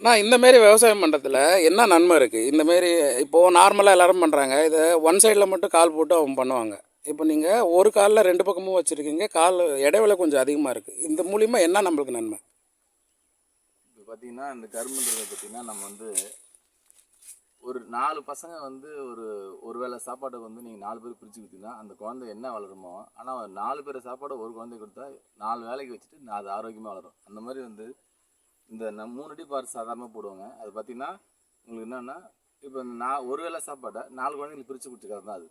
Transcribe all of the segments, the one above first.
நான் இந்த மாரி விவசாயம் பண்ணுறதுல என்ன நன்மை இருக்குது இந்த மாரி இப்போது நார்மலாக எல்லோரும் பண்ணுறாங்க இதை ஒன் சைடில் மட்டும் கால் போட்டு அவங்க பண்ணுவாங்க. இப்போ நீங்கள் ஒரு காலில் ரெண்டு பக்கமும் வச்சுருக்கீங்க. கால் இடைவெளி கொஞ்சம் அதிகமாக இருக்குது இந்த மூலிமா என்ன நம்மளுக்கு நன்மை? இப்போ பார்த்தீங்கன்னா இந்த கரும்புன்றதை பார்த்தீங்கன்னா நம்ம வந்து ஒரு நாலு பசங்க வந்து ஒரு ஒரு வேளை சாப்பாட்டை வந்து நீங்கள் நாலு பேர் பிரித்து கொடுத்தீங்கன்னா அந்த குழந்தை என்ன வளருமோ ஆனால் நாலு பேர் சாப்பாடு ஒரு குழந்தை கொடுத்தா நாலு வேலைக்கு வச்சுட்டு நான் அது ஆரோக்கியமாக வளரும். அந்த மாதிரி வந்து இந்த நம் மூணு அடி பார் சாதாரணமாக போடுவாங்க. அது பார்த்தீங்கன்னா உங்களுக்கு என்னென்னா இப்போ நான் ஒரு வேளை சாப்பாடை நாலு குழந்தைங்களுக்கு பிரித்து கொடுத்துக்கிறது தான் அது.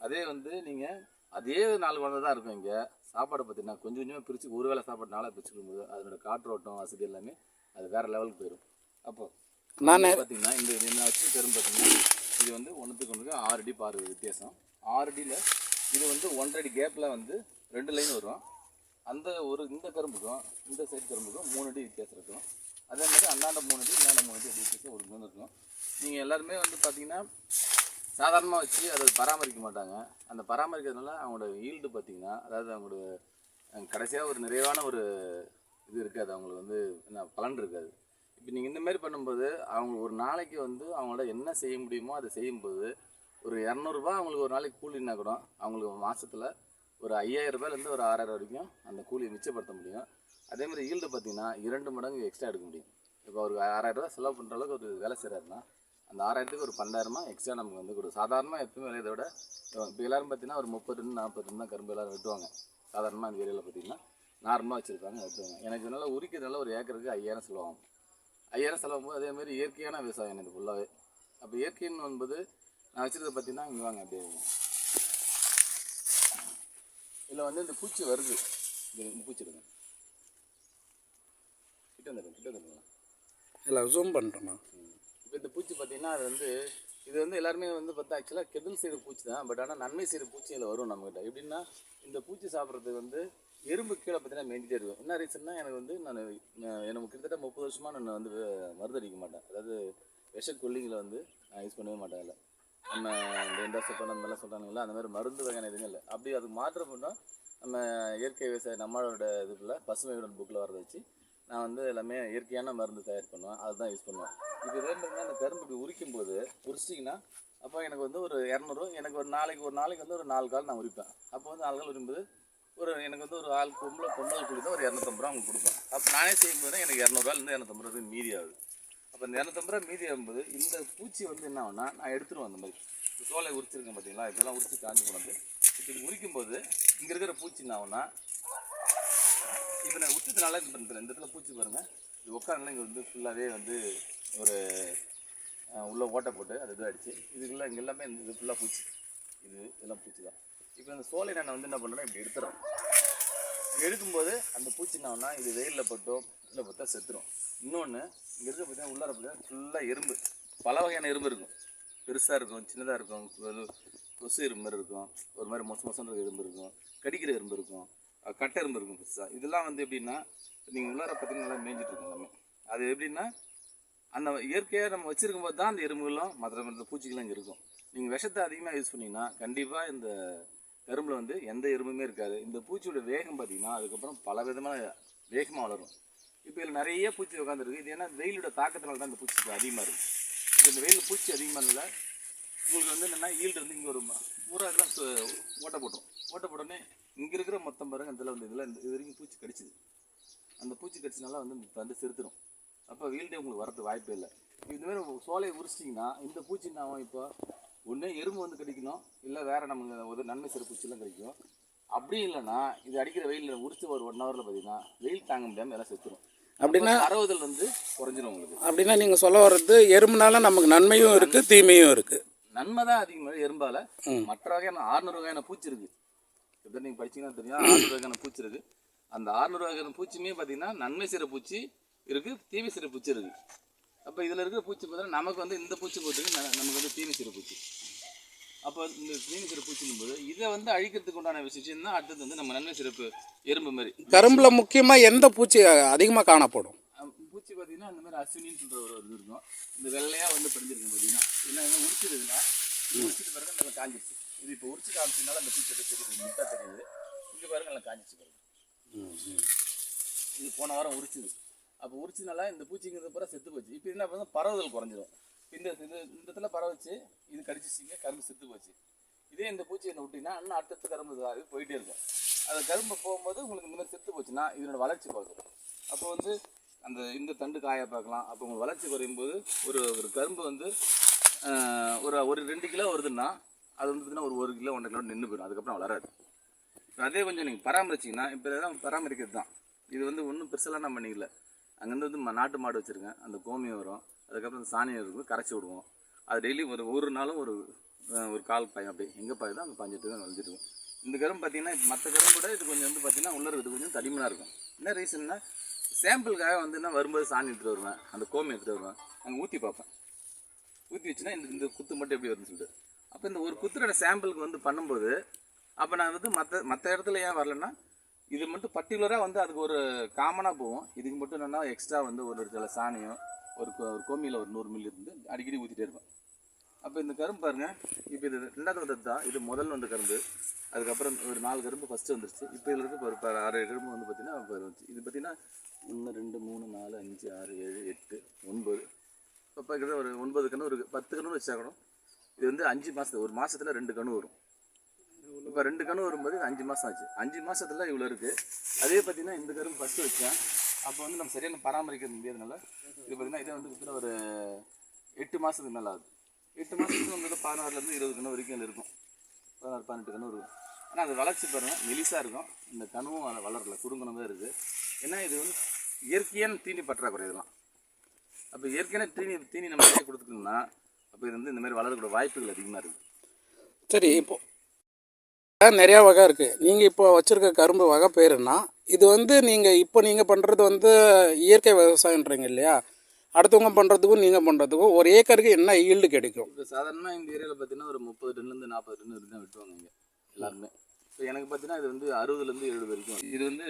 அதே வந்து நீங்கள் அதே நாலு குழந்தை தான் இருக்கும் இங்கே. சாப்பாடை பார்த்தீங்கன்னா கொஞ்சம் கொஞ்சமாக பிரித்து ஒரு வேளை சாப்பாடு நாளாக பிரித்து கொடுக்கும்போது அதனோட காற்றோட்டம் வசதி எல்லாமே அது வேறு லெவலுக்கு போயிடும் அப்போ நான் பார்த்தீங்கன்னா இந்த என்ன வச்சு பெரும் பார்த்தீங்கன்னா இது வந்து ஒன்றுத்துக்கு ஒன்றுக்கு ஆறு அடி பாரு வித்தியாசம். ஆறு அடியில் இது வந்து ஒன்றரை அடி கேப்பில் வந்து ரெண்டு லைன் வரும். அந்த ஒரு இந்த கரும்புக்கும் இந்த சைடு கரும்புக்கும் மூணு அடி வித்தியாசம் இருக்கும். அதே மாதிரி அந்தாண்ட மூணு அடி இந்தாண்ட மூணு அடி வித்தியாசம் ஒரு மூணு இருக்கும். நீங்கள் எல்லாருமே வந்து பார்த்தீங்கன்னா சாதாரணமாக வச்சு அதை பராமரிக்க மாட்டாங்க. அந்த பராமரிக்கிறதுனால அவங்களோட ஈல்டு பார்த்தீங்கன்னா அதாவது அவங்களோட கடைசியாக ஒரு நிறைவான ஒரு இது இருக்காது. அவங்களுக்கு வந்து என்ன பலன் இருக்காது. இப்போ நீங்கள் இந்தமாரி பண்ணும்போது அவங்க ஒரு நாளைக்கு வந்து அவங்களோட என்ன செய்ய முடியுமோ அதை செய்யும்போது ஒரு இரநூறுபா அவங்களுக்கு ஒரு நாளைக்கு கூலினா கூட அவங்களுக்கு மாதத்தில் ஒரு ஐயாயிரம் ரூபாயிலேருந்து ஒரு ஆறாயிரம் வரைக்கும் அந்த கூலியை மிச்சப்படுத்த முடியும். அதே மாதிரி ஈல்டு பார்த்தீங்கன்னா இரண்டு மடங்கு எக்ஸ்ட்ரா எடுக்க முடியும். இப்போ ஒரு ஆறாயிரம் ரூபா செலவு பண்ணுற அளவுக்கு ஒரு வேலை செய்கிறாருன்னா அந்த ஆறாயிரத்துக்கு ஒரு பன்னெண்டாயிரமா எக்ஸ்ட்ரா நமக்கு வந்து கொடுக்கும். சாதாரணமாக எப்பவுமே விளையதை விட இப்போ எல்லோரும் பார்த்தீங்கன்னா ஒரு முப்பது டன் நாற்பது டன் தான் கரும்பு எல்லாரும் வெட்டுவாங்க. சாதாரணமாக அந்த ஏரியாவில் பார்த்தீங்கன்னா நார்மலாக வச்சுருப்பாங்க வெட்டுவாங்க. எனக்கு நல்லா உரிக்கிறதுனால ஒரு ஏக்கருக்கு ஐயாயிரம் செலவாகும். ஐயாயிரம் செலவாகும்போது அதே மாதிரி இயற்கையான விவசாயம் இது ஃபுல்லாகவே அப்போ இயற்கைன்னு என்பது நான் வச்சுருக்க பார்த்தீங்கன்னா இங்கே வாங்க அப்படியே இதில் வந்து இந்த பூச்சி வருது. இந்த பூச்சி எடுங்க. கிட்ட வந்துடுங்க கிட்ட வந்துடுங்க இல்லை ஜூம் பண்ணுறேண்ணா இப்போ இந்த பூச்சி பார்த்தீங்கன்னா அது வந்து இது வந்து எல்லாருமே வந்து பார்த்தா ஆக்சுவலாக கெடுதல் செய்கிற பூச்சி தான். பட் ஆனால் நன்மை செய்கிற பூச்சி இதில் வரும் நம்மகிட்ட. எப்படின்னா இந்த பூச்சி சாப்பிட்றது வந்து எறும்பு கீழே பார்த்தீங்கன்னா மேய்ஞ்சிட்டே இருக்கும். என்ன ரீசன்னா எனக்கு வந்து நான் எனக்கு கிட்டத்தட்ட முப்பது வருஷமாக நான் வந்து மருந்து அடிக்க மாட்டேன். அதாவது விஷ கொல்லிங்களை வந்து நான் யூஸ் பண்ணவே மாட்டேன் இல்லை நம்ம இந்த இண்டஸ்ட்ரி அந்த மாதிரிலாம் சொல்கிறாங்களா அந்த மாதிரி மருந்து வகையான எதுவும் இல்லை. அப்படி அதுக்கு மாற்றம் பண்ணால் நம்ம இயற்கை விவசாய நம்மளோட இதுக்குள்ள பசுமையுடன் புக்கில் வரதை வச்சு நான் வந்து எல்லாமே இயற்கையான மருந்து தயார் பண்ணுவேன். அதுதான் யூஸ் பண்ணுவேன். இப்போ இதே மாதிரி அந்த கரும்பு இப்படி உரிக்கும் போது உரிச்சிட்டிங்கன்னா அப்போ எனக்கு வந்து ஒரு இரநூறு எனக்கு ஒரு நாளைக்கு ஒரு நாளைக்கு வந்து ஒரு நாலு கால் நான் உரிப்பேன். அப்போ வந்து நாலு கால் உரிக்கும்போது ஒரு எனக்கு வந்து ஒரு ஆள் பொம்பளை பொம்பளை குழி தான் ஒரு இரநூத்தம்பது ரூபா அவங்களுக்கு கொடுப்பேன் அப்போ நானே செய்யும்போது எனக்கு இரநூறுவாலேருந்து இரநூத்தம்பது ரூபா மீதி ஆகுது. அப்போ இந்த இரநூத்தம்பது ரூபா மீதி ஆகும்போது இந்த பூச்சி வந்து என்ன ஆகும்னா நான் எடுத்துருவேன் அந்த மாதிரி. இப்போ சோலை உரிச்சிருக்கேன் பார்த்தீங்களா இதெல்லாம் உரிச்சு காஞ்சி கொண்டு இப்போ இது உரிக்கும் போது இங்கே இருக்கிற பூச்சி என்ன ஆகும்னா இப்போ நான் உரிச்சதுனால இப்போ இந்த இடத்துல பூச்சி பாருங்கள் இது உட்காந்துலாம் இங்கே வந்து ஃபுல்லாகவே வந்து ஒரு உள்ளே ஓட்டை போட்டு அது இது அடிச்சு இதுக்குள்ளே இங்கே எல்லாமே இந்த இது ஃபுல்லாக பூச்சி. இது இதெல்லாம் பூச்சி தான். இப்போ இந்த சோலை நான் வந்து என்ன பண்ணுறேன் இப்படி எடுத்துறேன் எடுக்கும்போது அந்த பூச்சி என்ன இது வெயிலில் பட்டோ இல்லை பார்த்தா செத்துரும். இன்னொன்று இங்கே இருக்க பார்த்தீங்கன்னா உள்ளார பார்த்தீங்கன்னா ஃபுல்லாக எறும்பு. பல வகையான எறும்பு இருக்கும். பெருசாக இருக்கும் சின்னதாக இருக்கும் கொசு- எறும்பு மாதிரி இருக்கும் ஒரு மாதிரி மொச மொசன்ற எறும்பு இருக்கும் கடிக்கிற எறும்பு இருக்கும் கட்டை எறும்பு இருக்கும் பெருசாக இதெல்லாம் வந்து எப்படின்னா நீங்கள் உள்ளார பார்த்தீங்கன்னா நல்லா மேய்ஞ்சிட்டு இருக்கும் எல்லாமே. அது எப்படின்னா அந்த இயற்கையாக நம்ம வச்சுருக்கும் போது தான் அந்த எறும்புகளும் மற்ற மற்ற பூச்சிகளும் இங்கே இருக்கும். நீங்கள் விஷத்தை அதிகமாக யூஸ் பண்ணிங்கன்னா கண்டிப்பாக இந்த கரும்பில் வந்து எந்த எறும்புமே இருக்காது. இந்த பூச்சியோட வேகம் பார்த்தீங்கன்னா அதுக்கப்புறம் பல விதமான வேகமாக வளரும். இப்போ இதில் நிறைய பூச்சி உட்காந்துருக்கு இது ஏன்னா வெயிலோட தாக்கத்தினால தான் இந்த பூச்சி அதிகமாக இருக்குது இப்போ இந்த வெயில் பூச்சி அதிகமானதுல உங்களுக்கு வந்து என்னென்னா ஈல்டு வந்து இங்கே ஒரு ஊராக பூரா இதெல்லாம் ஓட்டை போட்டுரும் ஓட்டை போட்டோடனே இங்கே இருக்கிற மொத்தம் பாருங்க இதில் வந்து இதில் இந்த இது வரைக்கும் பூச்சி கடிச்சிது. அந்த பூச்சி கடிச்சினால வந்து இந்த செலுத்திடும் அப்போ வீல்டே உங்களுக்கு வரது வாய்ப்பே இல்லை. இந்த சோலையை உரிச்சிட்டிங்கன்னா இந்த பூச்சி நான் இப்போ ஒன்று எறும்பு வந்து கடிக்கணும். இல்லை வேற நமக்கு ஒரு நன்மை சிறு பூச்சிலாம் கிடைக்கும். அப்படி இல்லைன்னா இது அடிக்கிற வெயிலில் உரிச்சு ஒரு ஒன் ஹவரில் பார்த்தீங்கன்னா வெயில் தாங்க முடியாமல் எல்லாம் செத்துரும். அப்படின்னா அறுபதில் வந்து குறைஞ்சிரும் உங்களுக்கு. அப்படின்னா நீங்கள் சொல்ல வர்றது எறும்புனால நமக்கு நன்மையும் இருக்குது தீமையும் இருக்குது நன்மை தான் அதிகமாக எறும்பால. மற்ற வகையான ஆறுநூறு வகையான பூச்சி இருக்கு. இப்போ நீங்கள் படிச்சீங்கன்னா தெரியும் ஆறுநூறு வகையான பூச்சி இருக்கு. அந்த ஆறுநூறு வகையான பூச்சியுமே பார்த்தீங்கன்னா நன்மை செய்கிற பூச்சி இருக்கு தீமை செய்கிற பூச்சி இருக்கு. அப்போ இதில் இருக்கிற பூச்சி பார்த்தீங்கன்னா நமக்கு வந்து இந்த பூச்சி போட்டுக்கு நமக்கு வந்து செய்கிற பூச்சி. அப்போ இந்த தீமை செய்கிற பூச்சிக்கும் போது இதை வந்து அழிக்கிறதுக்கு உண்டான விஷயம் தான் அடுத்தது வந்து நம்ம நன்மை சிறப்பு எறும்பு மாதிரி. கரும்பில் முக்கியமாக எந்த பூச்சி அதிகமாக காணப்படும்? பூச்சி பார்த்தீங்கன்னா இந்த மாதிரி அஸ்வினின்னு சொல்கிற ஒரு இது இருக்கும். இந்த வெள்ளையாக வந்து படிஞ்சிருக்கும் பார்த்தீங்கன்னா. என்ன உரிச்சிருதுன்னா உரிச்சிட்டு பாருங்க நல்லா காஞ்சிருச்சு. இது இப்போ உரிச்சு காமிச்சதுனால அந்த பூச்சி தெரியுது. முட்டை தெரியுது. இங்கே பாருங்க நல்லா காஞ்சிச்சு பாருங்க. இது போன வாரம் உரிச்சுது. அப்போ உரிச்சினால இந்த பூச்சிங்கிறது பூரா செத்து போச்சு. இப்போ என்ன பண்ணுறது பரவுதல் குறைஞ்சிரும். இந்த இது இந்த இடத்துல பரவச்சு இது கடிச்சிச்சிங்க கரும்பு செத்து போச்சு. இதே இந்த பூச்சி என்ன விட்டிங்கன்னா இன்னும் அடுத்தடுத்த கரும்பு இது போயிட்டே இருக்கும். அது கரும்பு போகும்போது உங்களுக்கு இந்த மாதிரி செத்து போச்சுன்னா இதனோட வளர்ச்சி குறைஞ்சிரும். அப்போ வந்து அந்த இந்த தண்டு காய பார்க்கலாம். அப்போ உங்களுக்கு வளர்ச்சி குறையும் போது ஒரு ஒரு கரும்பு வந்து ஒரு ஒரு ரெண்டு கிலோ வருதுன்னா அது வந்து பார்த்தீங்கன்னா ஒரு ஒரு கிலோ ஒன்றரை கிலோ நின்று போயிடும். அதுக்கப்புறம் வளராது. அதே கொஞ்சம் நீங்கள் பராமரிச்சிங்கன்னா இப்போ இதெல்லாம் பராமரிக்கிறது தான். இது வந்து ஒன்றும் பெருசெல்லாம் நான் பண்ணிக்கல. அங்கேருந்து வந்து ம- நாட்டு மாடு வச்சுருக்கேன். அந்த கோமியம் வரும். அதுக்கப்புறம் அந்த சாணியம் இருக்கும் கரைச்சி விடுவோம். அது டெய்லி ஒரு ஒரு நாளும் ஒரு ஒரு கால் பையன் அப்படி எங்கே பாயுதோ அங்கே பாஞ்சிட்டு தான் வளர்ந்துட்டு இந்த கரும்பு பார்த்தீங்கன்னா மற்ற கரும்பு கூட இது கொஞ்சம் வந்து பார்த்தீங்கன்னா உள்ளே இது கொஞ்சம் தடிமனாக இருக்கும். என்ன ரீசன்னா சாம்பிளுக்காக வந்து நான் வரும்போது சாணி எடுத்துகிட்டு வருவேன். அந்த கோமியம் எடுத்துகிட்டு வருவேன். அங்கே ஊற்றி பார்ப்பேன். ஊற்றி வச்சுன்னா இந்த இந்த குத்து மட்டும் எப்படி வருதுன்னு சொல்லிட்டு. அப்போ இந்த ஒரு குத்துரோட சாம்பிளுக்கு வந்து பண்ணும்போது அப்போ நான் வந்து மற்ற மற்ற இடத்துல ஏன் வரலன்னா இது மட்டும் பர்டிகுலராக வந்து அதுக்கு ஒரு காமனாக போகும். இதுக்கு மட்டும் என்னென்னா எக்ஸ்ட்ரா வந்து ஒரு சில சாணியம் ஒரு கோ- ஒரு கோமியில் ஒரு நூறு மில்லி இருந்து அடிக்கடி ஊற்றிட்டே இருப்பேன் அப்போ இந்த கரும்பு பாருங்கள் இப்போ இது ரெண்டாவது வந்தது தான். இது முதல்ல வந்த கரும்பு. அதுக்கப்புறம் ஒரு நாலு கரும்பு ஃபஸ்ட்டு வந்துருச்சு. இப்போ இதில் இருக்க ஒரு ப- ஆறு கரும்பு வந்து பார்த்தீங்கன்னா இப்போ வந்துச்சு இது பார்த்தீங்கன்னா ஒன்று ரெண்டு மூணு நாலு அஞ்சு ஆறு ஏழு எட்டு ஒன்பது. இப்போ கிட்ட ஒரு ஒன்பது கன்று ஒரு பத்து கன்று வச்சாக்கணும் இது வந்து அஞ்சு மாதத்து ஒரு மாதத்தில் ரெண்டு கன்று வரும். இப்போ ரெண்டு கணு வரும்போது அஞ்சு மாதம் ஆச்சு. அஞ்சு மாதத்தில் இவ்வளோ இருக்குது அதே பார்த்தீங்கன்னா இந்த கரும்பு ஃபஸ்ட்டு வச்சேன். அப்போ வந்து நம்ம சரியான பராமரிக்க முடியாதனால இது பார்த்தீங்கன்னா இதே வந்து ஒரு எட்டு மாதத்துக்கு மேலே ஆகுது. எட்டு மாதத்துக்கு வந்து பதினாறுலேருந்து இருபது கன்று வரைக்கும் இருக்கும். பதினாறு பதினெட்டு கணு இருக்கும். ஆனால் அது வளர்ச்சி பாருங்கள் மெலிசாக இருக்கும். இந்த கணுவும் அதை வளரல குறுங்கணும் தான் இருக்குது ஏன்னா இது வந்து இயற்கையான தீனி பற்றாக்குறை இதெல்லாம். அப்போ இயற்கையான தீனி தீனி நம்ம கொடுத்துட்டோம்னா அப்போ இது வந்து இந்த மாதிரி வளரக்கூடிய வாய்ப்புகள் அதிகமாக இருக்குது சரி இப்போது நிறையா வகை இருக்குது நீங்கள் இப்போ வச்சுருக்க கரும்பு வகை பேருன்னா இது வந்து நீங்கள் இப்போ நீங்கள் பண்ணுறது வந்து இயற்கை விவசாயன்றீங்க இல்லையா? அடுத்தவங்க பண்ணுறதுக்கும் நீங்கள் பண்ணுறதுக்கும் ஒரு ஏக்கருக்கு என்ன ஈல்டு கிடைக்கும்? இப்போ சாதாரணமாக இந்த ஏரியாவில் பார்த்தீங்கன்னா ஒரு முப்பது டன்லேருந்து நாற்பது டன் வரைக்கும் தான் வெட்டுவாங்க இங்கே எல்லாருமே. இப்போ எனக்கு பார்த்தீங்கன்னா இது வந்து அறுபதுலேருந்து எழுபது வரைக்கும். இது வந்து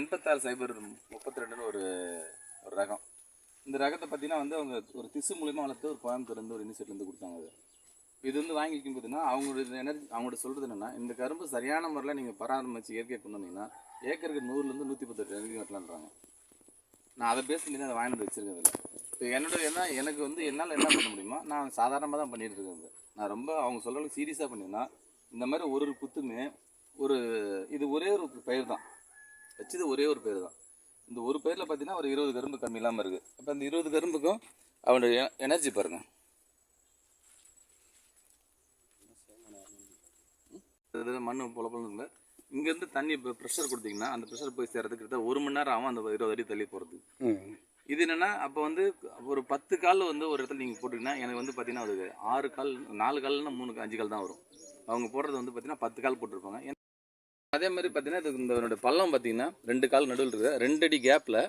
எண்பத்தாறு சைபர் முப்பத்தி ரெண்டுன்னு ஒரு ஒரு ரகம். இந்த ரகத்தை பார்த்தீங்கன்னா வந்து அவங்க ஒரு திசு மூலியமாக வளர்த்து ஒரு கோயம்புத்தூர்லேருந்து ஒரு இனிஷியேட்லேருந்து கொடுத்தாங்க அது. இது வந்து வாங்கி வைக்கும் பார்த்தீங்கன்னா அவங்களோட எனர்ஜி அவங்களோட சொல்கிறது என்னென்னா இந்த கரும்பு சரியான முறையில் நீங்கள் பராமரிச்சு இயற்கை கொண்டு வந்தீங்கன்னா ஏக்கருக்கு நூறுலேருந்து நூற்றி பத்து வரைக்கும் வெட்டலான்றாங்க நான் அதை பேஸ் பண்ணி தான் அதை வாங்கிட்டு வந்து இதில். இப்போ என்னோட என்ன எனக்கு வந்து என்னால் என்ன பண்ண முடியுமோ நான் சாதாரணமாக தான் பண்ணிகிட்டு இருக்கேன் நான் ரொம்ப அவங்க சொல்கிறதுக்கு சீரியஸாக பண்ணினா இந்த மாதிரி ஒரு ஒரு குத்துமே ஒரு இது ஒரே ஒரு பயிர் தான். வச்சது ஒரே ஒரு பயிர் தான். இந்த ஒரு பயிரில் பார்த்தீங்கன்னா ஒரு இருபது கரும்பு கம்மி இல்லாமல் இருக்குது அப்போ அந்த இருபது கரும்புக்கும் அவனோட எனர்ஜி பாருங்கள் இது மண் பொல பொலன்னு இங்கேருந்து தண்ணி இப்போ ப்ரெஷர் கொடுத்தீங்கன்னா அந்த ப்ரெஷர் போய் சேர்றதுக்கு கிட்ட ஒரு மணி நேரம் ஆகும் அந்த இருபது அடி தள்ளி போகிறதுக்கு ம். இது என்னன்னா அப்போ வந்து ஒரு பத்து கால் வந்து ஒரு இடத்துல நீங்கள் போட்டிங்கன்னா எனக்கு வந்து பார்த்தீங்கன்னா அது ஆறு கால் நாலு கால்னா மூணு அஞ்சு கால் தான் வரும். அவங்க போடுறது வந்து பார்த்தீங்கன்னா பத்து கால் போட்டிருப்பாங்க. அதே மாதிரி பார்த்தீங்கன்னா இது இந்த பள்ளம் பார்த்தீங்கன்னா ரெண்டு கால் நடுவில் இருக்குது. ரெண்டு அடி கேப்பில்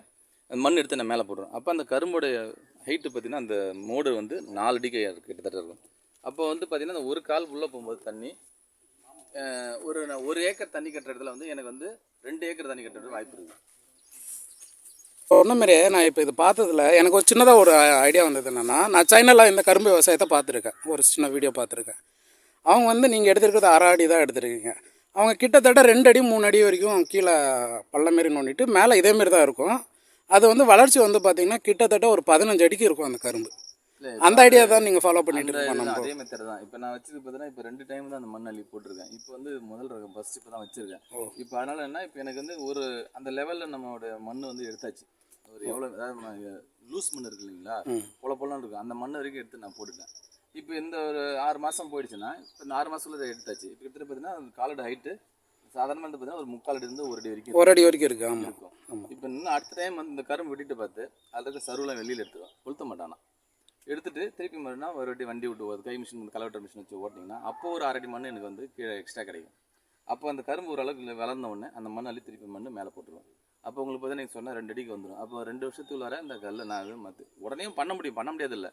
மண் எடுத்து நான் மேலே போடுறோம் அப்போ அந்த கரும்போடைய ஹைட்டு பார்த்தீங்கன்னா அந்த மோடு வந்து நாலு அடிக்கு கிட்டத்தட்ட இருக்கும். அப்போ வந்து பார்த்தீங்கன்னா அந்த ஒரு கால் உள்ளே போகும்போது தண்ணி ஒரு ஒரு ஏக்கர் தண்ணி கட்டுற இடத்துல வந்து எனக்கு வந்து ரெண்டு ஏக்கர் தண்ணி கட்டுறது வாய்ப்பு இருக்குது சொன்ன மாதிரியே நான் இப்போ இது பார்த்ததுல எனக்கு ஒரு சின்னதாக ஒரு ஐடியா வந்தது என்னென்னா நான் சைனாவில் இந்த கரும்பு விவசாயத்தை பார்த்துருக்கேன். ஒரு சின்ன வீடியோ பார்த்துருக்கேன். அவங்க வந்து நீங்கள் எடுத்துருக்கிறது அரை அடி தான் எடுத்துருக்கீங்க. அவங்க கிட்டத்தட்ட ரெண்டு அடி மூணு அடி வரைக்கும் கீழே பள்ளம் மாரி நோண்டிட்டு மேலே இதே மாரி தான் இருக்கும். அது வந்து வளர்ச்சி வந்து பார்த்திங்கன்னா கிட்டத்தட்ட ஒரு பதினஞ்சு அடிக்கு இருக்கும் அந்த கரும்பு. அந்த ஐடியா தான் நீங்கள் ஃபாலோ பண்ணிட்டு இருக்கோம் அதே மெத்தட் தான். இப்போ நான் வச்சது பார்த்தீங்கன்னா இப்போ ரெண்டு டைம் தான் அந்த மண் அள்ளி போட்டிருக்கேன். இப்போ வந்து முதல் ரகம் ஃபர்ஸ்ட் இப்போ தான் வச்சிருக்கேன். இப்போ அதனால என்ன இப்போ எனக்கு வந்து ஒரு அந்த லெவலில் நம்மளோட மண் வந்து எடுத்தாச்சு. ஒரு எவ்வளோ அதாவது லூஸ் மண் இருக்கு இல்லைங்களா. பொல பொலன்னு இருக்கும். அந்த மண் வரைக்கும் எடுத்து நான் போட்டுட்டேன். இப்போ இந்த ஒரு ஆறு மாதம் போயிடுச்சுன்னா இப்போ இந்த ஆறு மாதத்துல எடுத்தாச்சு. இப்போ கிட்டத்தட்ட பார்த்தீங்கன்னா காலோட ஹைட்டு சாதாரணமாக வந்து பார்த்தீங்கன்னா ஒரு முக்கால் அடி இருந்து ஒரு அடி வரைக்கும் ஒரு அடி வரைக்கும் இருக்குது ஆமாம் இருக்கும். இப்போ இன்னும் அடுத்த டைம் வந்து இந்த கரும்பு வெட்டிட்டு பார்த்து அதில் இருக்க சருவெலாம் வெளியில் எடுத்துடும் கொளுத்த மாட்டானா எடுத்துகிட்டு திருப்பி மறுனா ஒரு வாட்டி வண்டி விட்டு ஒரு கை மிஷின் கலவட்டர் மிஷின் வச்சு ஓட்டிங்கன்னா அப்போ ஒரு அரடி மண் எனக்கு வந்து கீழே எக்ஸ்ட்ரா கிடைக்கும். அப்போ அந்த கரும்பு ஓரளவுக்கு வளர்ந்த உடனே அந்த மண் அள்ளி திருப்பி மண் மேலே போட்டுருவேன். அப்போ உங்களுக்கு பார்த்தா நீங்கள் சொன்னால் ரெண்டு அடிக்கு வந்துடும் அப்போ ரெண்டு வருஷத்துக்கு வர இந்த கல்லை நான் மற்ற உடனேயும் பண்ண முடியும் பண்ண முடியாதுல்ல.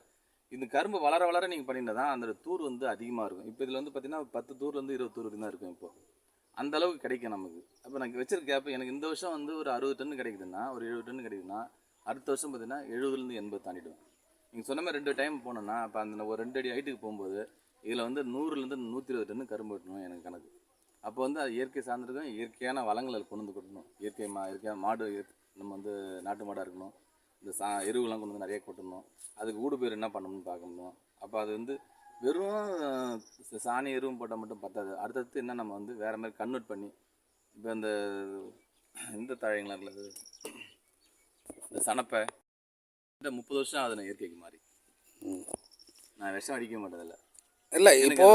இந்த கரும்பு வளர வளர நீங்கள் பண்ணிங்கன்னா தான் அந்த தூர் வந்து அதிகமாக இருக்கும். இப்போ இதில் வந்து பார்த்தீங்கன்னா பத்து தூர்லேருந்து இருபது தூர் தான் இருக்கும் இப்போ. அந்த அளவுக்கு கிடைக்கும் நமக்கு. அப்போ நான் வச்சிருக்கேன் இப்போ எனக்கு இந்த வருஷம் வந்து ஒரு அறுபது டன் கிடைக்குதுன்னா ஒரு எழுபது டன் கிடைக்குதுன்னா அடுத்த வருஷம் பார்த்தீங்கன்னா எழுபதுலேருந்து எண்பது தாண்டிடுவேன். நீங்கள் சொன்ன மாதிரி ரெண்டு டைம் போனோன்னா அப்போ அந்த ஒரு ரெண்டு அடி ஹைட்டுக்கு போகும்போது இதில் வந்து நூறுலேருந்து நூற்றி இருபது டன்னு கரும்பு வெட்டணும் எனக்கு கணக்கு. அப்போ வந்து அது இயற்கை சார்ந்திருக்கும் இயற்கையான வளங்களை கொண்டு வந்து கொட்டணும். இயற்கை மா இயற்கையான மாடு நம்ம வந்து நாட்டு மாடாக இருக்கணும். இந்த சா எருவுலாம் கொண்டு வந்து நிறைய கொட்டணும். அதுக்கு ஊடு பேர் என்ன பண்ணணும்னு பார்க்கணும் அப்போ அது வந்து வெறும் சாணி எருவும் போட்டால் மட்டும் பத்தாது. அடுத்தடுத்து என்ன நம்ம வந்து வேறு மாதிரி கன்வெர்ட் பண்ணி இப்போ இந்த இந்த தழைங்களாம் இல்லை இந்த சனப்பை இந்த முப்பது வருஷம் ஆகுது இயற்கைக்கு மாறி. நான் விஷம் அடிக்க மாட்டதில்ல. இல்லை இப்போ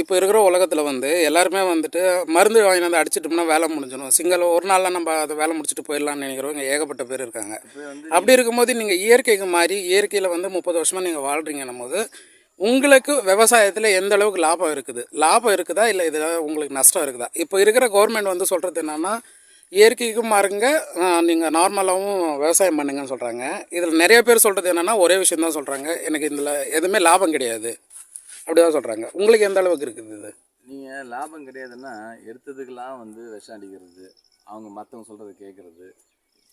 இப்போ இருக்கிற உலகத்தில் வந்து எல்லாருமே வந்துட்டு மருந்து வாங்கி வந்து அடிச்சிட்டோம்னா வேலை முடிஞ்சிடும். சிங்கிள் ஒரு நாளில் நம்ம அதை வேலை முடிச்சுட்டு போயிடலாம்னு நினைக்கிறவங்க ஏகப்பட்ட பேர் இருக்காங்க. அப்படி இருக்கும்போது நீங்கள் இயற்கைக்கு மாறி இயற்கையில் வந்து முப்பது வருஷமாக நீங்கள் வாழ்கிறீங்கன்னும் போது உங்களுக்கு விவசாயத்தில் எந்த அளவுக்கு லாபம் இருக்குது? லாபம் இருக்குதா? இல்லை இதில் உங்களுக்கு நஷ்டம் இருக்குதா? இப்போ இருக்கிற கவர்மெண்ட் வந்து சொல்கிறது என்னென்னா இயற்கைக்கும் மாறுங்க நீங்கள் நார்மலாகவும் விவசாயம் பண்ணுங்கன்னு சொல்கிறாங்க இதில் நிறைய பேர் சொல்கிறது என்னென்னா ஒரே விஷயம் தான் சொல்கிறாங்க எனக்கு இதில் எதுவுமே லாபம் கிடையாது. அப்படி தான் சொல்கிறாங்க உங்களுக்கு எந்த அளவுக்கு இருக்குது இது? நீங்கள் லாபம் கிடையாதுன்னா எடுத்ததுக்கெல்லாம் வந்து விஷம் அடிக்கிறது அவங்க மற்றவங்க சொல்கிறத கேட்குறது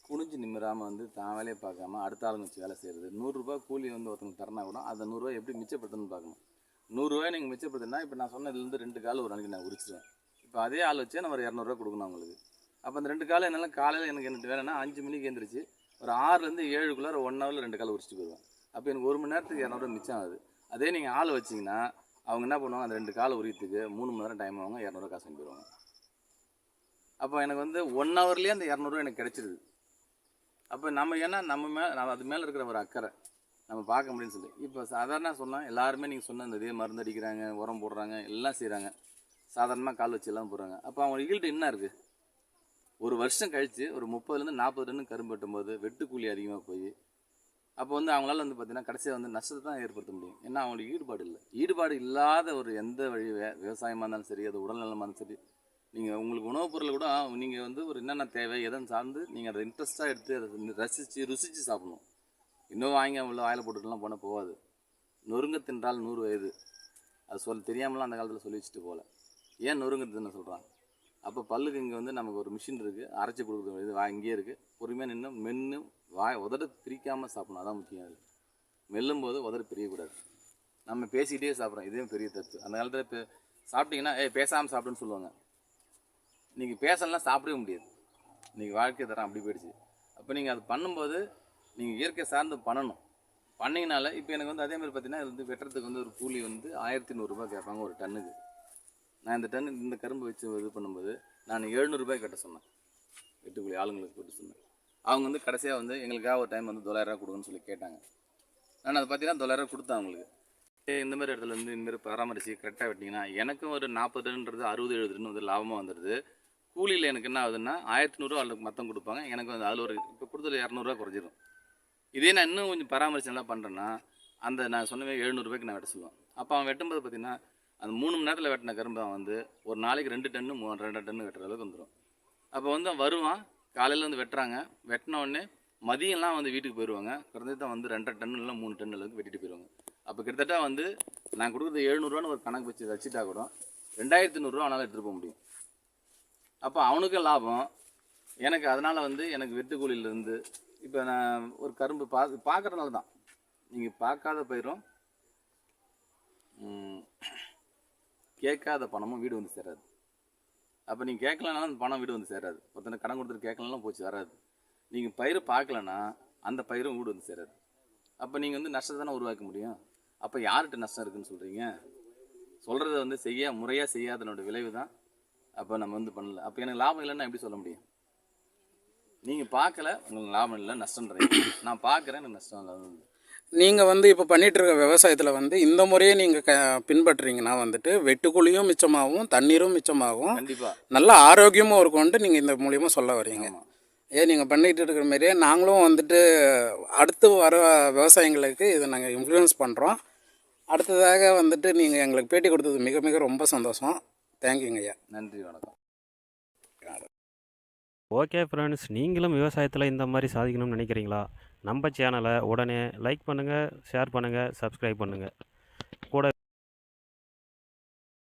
குனிஞ்சு நிம்மராமல் வந்து தான் வேலையை பார்க்காம அடுத்த ஆளுங்க வச்சு வேலை செய்கிறது நூறுரூபா கூலி வந்து ஒருத்தவங்க தரனா கூட அந்த நூறுரூவா எப்படி மிச்சப்படுத்தணும்னு பார்க்கணும். நூறுரூவா நீங்கள் மிச்சப்படுத்தினா இப்போ நான் சொன்னதுலேருந்து ரெண்டு கால் ஒரு நாளைக்கு நான் உரிச்சிடுவேன் இப்போ அதே ஆள் வச்சே நம்ம ஒரு இரநூறுவா கொடுக்கணும் அவங்களுக்கு. அப்போ அந்த ரெண்டு காலம் என்னால் காலையில் எனக்கு என்ன வேலைன்னா அஞ்சு மணிக்கு எழுந்திரிச்சு ஒரு ஆறுலேருந்து ஏழுக்குள்ளார ஒன் ஹவரில் ரெண்டு காலை உரிச்சிட்டு போயிடுவேன். அப்போ எனக்கு ஒரு மணி நேரத்துக்கு இரநூறுவா மிச்சம் ஆகுது. அதே நீங்கள் ஆள் வச்சிங்கன்னா அவங்க என்ன பண்ணுவாங்க? அந்த ரெண்டு காலை உரியத்துக்கு மூணு மணி நேரம் டைம் ஆகும் இரநூறுவா காசு அனுப்பிடுவாங்க அப்போ எனக்கு வந்து ஒன் ஹவர்லேயே அந்த இரநூறுவா எனக்கு கிடச்சிருது. அப்போ நம்ம ஏன்னா நம்ம மேலே நம்ம அது மேலே இருக்கிற ஒரு அக்கறை நம்ம பார்க்க முடியும்னு சொல்லி. இப்போ சாதாரண சொன்னால் எல்லாருமே நீங்கள் சொன்ன இந்த இதே மருந்து அடிக்கிறாங்க உரம் போடுறாங்க எல்லாம் செய்கிறாங்க சாதாரணமாக கால் வச்சு எல்லாம் போடுறாங்க. அப்போ அவங்க ஈல்டு என்ன இருக்குது ஒரு வருஷம் கழித்து ஒரு முப்பதுலேருந்து நாற்பது டன் கரும்பு வெட்டும்போது வெட்டுக்கூலி அதிகமாக போய் அப்போ வந்து அவங்களால வந்து பார்த்தீங்கன்னா கடைசியாக வந்து நஷ்டத்தை தான் ஏற்படுத்த முடியும். ஏன்னா அவங்களுக்கு ஈடுபாடு இல்லை. ஈடுபாடு இல்லாத ஒரு எந்த வழி விவசாயமாக இருந்தாலும் சரி அது உடல்நலமாக இருந்தாலும் சரி நீங்கள் உங்களுக்கு உணவுப் பொருள் கூட நீங்கள் வந்து ஒரு என்னென்ன தேவை எதன் சார்ந்து நீங்கள் அதை இன்ட்ரெஸ்ட்டாக எடுத்து அதை ரசித்து ருசித்து சாப்பிடணும். இன்னும் வாங்கி அவ்வளோ வாயில் போட்டுட்டுலாம் போனால் போகாது. நொறுங்க தின்றால் நூறு வயது. அது சொல் தெரியாமலாம் அந்த காலத்தில் சொல்லி வச்சுட்டு போகல. ஏன் நொறுங்க தின்னு சொல்கிறாங்க அப்போ பல்லுக்கு இங்கே வந்து நமக்கு ஒரு மிஷின் இருக்குது அரைச்சி கொடுக்குற இது வா இங்கேயே இருக்குது பொறுமையாக நின்று மென்று வாய் உதட பிரிக்காமல் சாப்பிடணும். அதான் முக்கியம் அது மெல்லும் போது உதட பிரியக்கூடாது. நம்ம பேசிக்கிட்டே சாப்பிட்றோம். இதுவும் பெரிய தப்பு. அந்த காலத்தில் இப்போ சாப்பிட்டீங்கன்னா ஏய் பேசாமல் சாப்பிடுன்னு சொல்லுவாங்க. நீங்கள் பேசலாம் சாப்பிடவே முடியாது. இன்றைக்கி வாழ்க்கை தரம் அப்படி போயிடுச்சு. அப்போ நீங்கள் அது பண்ணும்போது நீங்கள் இயற்கை சார்ந்து பண்ணணும். பண்ணிங்கனால இப்போ எனக்கு வந்து அதே மாதிரி பார்த்தீங்கன்னா இது வந்து வெட்டுறதுக்கு வந்து ஒரு கூலி வந்து ஆயிரத்தி நூறுரூபா கேட்பாங்க ஒரு டன்னுக்கு. நான் இந்த டன் இந்த கரும்பு வச்சு இது பண்ணும்போது நான் எழுநூறுபாய் கட்ட சொன்னேன். வெட்டுக்கூலி ஆளுங்களுக்கு போட்டு சொன்னேன். அவங்க வந்து கடைசியாக வந்து எங்களுக்காக ஒரு டைம் வந்து தொள்ளாயிரரூவா கொடுங்கன்னு சொல்லி கேட்டாங்க. நான் அதை பார்த்தீங்கன்னா தொள்ளாயிரரூவா கொடுத்தேன் அவங்களுக்கு. ஏய், இந்த மாதிரி இடத்துல வந்து இந்த மாதிரி பராமரித்து கரெக்டாக வெட்டிங்கன்னா எனக்கும் ஒரு நாற்பது டன்ன்றது அறுபது எழுபது டன் வந்து லாபமாக வந்துடுது. கூலியில் எனக்கு என்ன ஆகுதுன்னா ஆயிரத்தி நூறுரூவா அவங்களுக்கு மொத்தம் கொடுப்பாங்க. எனக்கு வந்து அதில் ஒரு இப்போ கொடுத்தது இரநூறுவா குறைஞ்சிரும். இதே நான் இன்னும் கொஞ்சம் பராமரிச்சு நல்லா பண்ணுறேன்னா அந்த நான் சொன்னவே எழுநூறுபாய்க்கு நான் வெட்ட சொல்லுவேன். அப்போ அவன் வெட்டும்போது பார்த்தீங்கன்னா அந்த மூணு மணி நேரத்தில் வெட்டின கரும்பு தான் வந்து ஒரு நாளைக்கு ரெண்டு டன்னு மூ ரெண்டு டன்னு வெட்டுற அளவுக்கு வந்துடும் அப்போ வந்து அவன் வருவான் காலையில் வந்து வெட்டுறாங்க. வெட்டின உடனே மதியம்லாம் வந்து வீட்டுக்கு போயிடுவாங்க குறைஞ்சது வந்து ரெண்டரை டன் இல்லை மூணு டன் அளவுக்கு வெட்டிட்டு போயிடுவாங்க அப்போ கிட்டத்தட்ட வந்து நான் கொடுக்குறது எழுநூறுவான்னு ஒரு கணக்கு வச்சு வச்சுட்டா கூட ரெண்டாயிரத்தி நூறுரூவா அவனால் எடுத்துகிட்டு போக முடியும். அப்போ அவனுக்கும் லாபம். எனக்கு அதனால் வந்து எனக்கு வெட்டு கூலியிலேருந்து இப்போ நான் ஒரு கரும்பு பா பார்க்குறதுனால தான் நீங்கள் பார்க்காத பயிரும் கேட்காத பணமும் வீடு வந்து சேராது. அப்போ நீங்கள் கேட்கலனாலும் அந்த பணம் வீடு வந்து சேராது. ஒருத்தனை கடன் கொடுத்துட்டு கேட்கலனாலும் போச்சு வராது. நீங்கள் பயிரை பார்க்கலனா அந்த பயிரும் வீடு வந்து சேராது. அப்போ நீங்கள் வந்து நஷ்டத்தை தானே உருவாக்க முடியும்? அப்போ யார்கிட்ட நஷ்டம் இருக்குன்னு சொல்கிறீங்க சொல்கிறத வந்து செய்ய முறையாக செய்யாதனோட விளைவு தான் அப்போ நம்ம வந்து பண்ணல. அப்போ எனக்கு லாபம் இல்லைன்னா எப்படி சொல்ல முடியும்? நீங்கள் பார்க்கல உங்களுக்கு லாபம் இல்லை நஷ்டன்றீங்க நான் பார்க்குறேன் எனக்கு நஷ்டம் இல்லை நீங்கள் வந்து இப்போ பண்ணிட்டு இருக்க விவசாயத்தில் வந்து இந்த முறையை நீங்கள் க பின்பற்றுறீங்கன்னா வந்துட்டு வெட்டுக்குழியும் மிச்சமாகும் தண்ணீரும் மிச்சமாகும். கண்டிப்பாக நல்ல ஆரோக்கியமும் இருக்கும்ன்ட்டு நீங்கள் இந்த மூலியமாக சொல்ல வரீங்க. ஏன் நீங்கள் பண்ணிகிட்டு இருக்கிற மாதிரியே நாங்களும் வந்துட்டு அடுத்து வர விவசாயிங்களுக்கு இதை நாங்கள் இன்ஃப்ளூயன்ஸ் பண்ணுறோம் அடுத்ததாக வந்துட்டு நீங்கள் எங்களுக்கு பேட்டி கொடுத்தது மிக மிக ரொம்ப சந்தோஷம். தேங்க்யூங்க ஐயா. நன்றி வணக்கம். ஓகே ஃப்ரெண்ட்ஸ் நீங்களும் விவசாயத்தில் இந்த மாதிரி சாதிக்கணும்னு நினைக்கிறீங்களா? நம்ம சேனலை உடனே லைக் பண்ணுங்கள் ஷேர் பண்ணுங்கள் சப்ஸ்கிரைப் பண்ணுங்கள் கூட